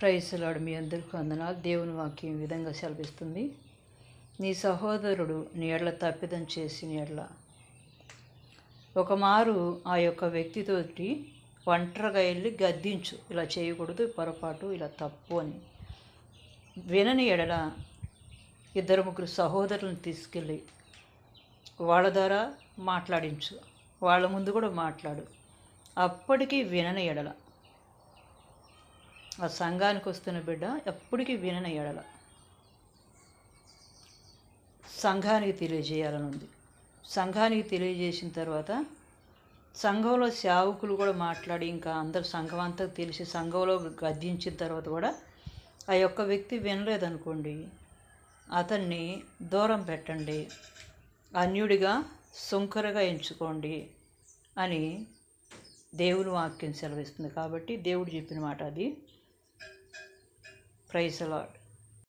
ప్రయసలాడు మీ అందరికీ అందనాలు దేవుని వాక్యం ఈ విధంగా సెలవిస్తుంది. నీ సహోదరుడు నీ ఎడల తప్పిదం చేసిన ఎడల. ఒక మారు ఆ యొక్క వ్యక్తితోటి ఒంటరిగా వెళ్ళి గద్దించు. ఇలా చేయకూడదు పొరపాటు ఇలా తప్పు అని. వినని ఎడల ఇద్దరు ముగ్గురు సహోదరులను తీసుకెళ్ళి వాళ్ళ ద్వారా మాట్లాడించు. వాళ్ళ ముందు కూడా మాట్లాడు. అప్పటికీ వినని ఎడల. ఆ సంఘానికి వస్తున్న బిడ్డ ఎప్పటికీ వినని ఎడల. సంఘానికి తెలియజేయాలని ఉంది. సంఘానికి తెలియజేసిన తర్వాత సంఘంలో సేవకులు కూడా మాట్లాడి ఇంకా అందరు సంఘం అంతా తెలిసి సంఘంలో గద్దించిన తర్వాత కూడా ఆ యొక్క వ్యక్తి వినలేదనుకోండి. అతన్ని దూరం పెట్టండి. అన్యుడిగా సుంకరగా ఎంచుకోండి అని దేవుని వాక్యం సెలవిస్తుంది. కాబట్టి దేవుడు చెప్పిన మాట అది. praise the lord.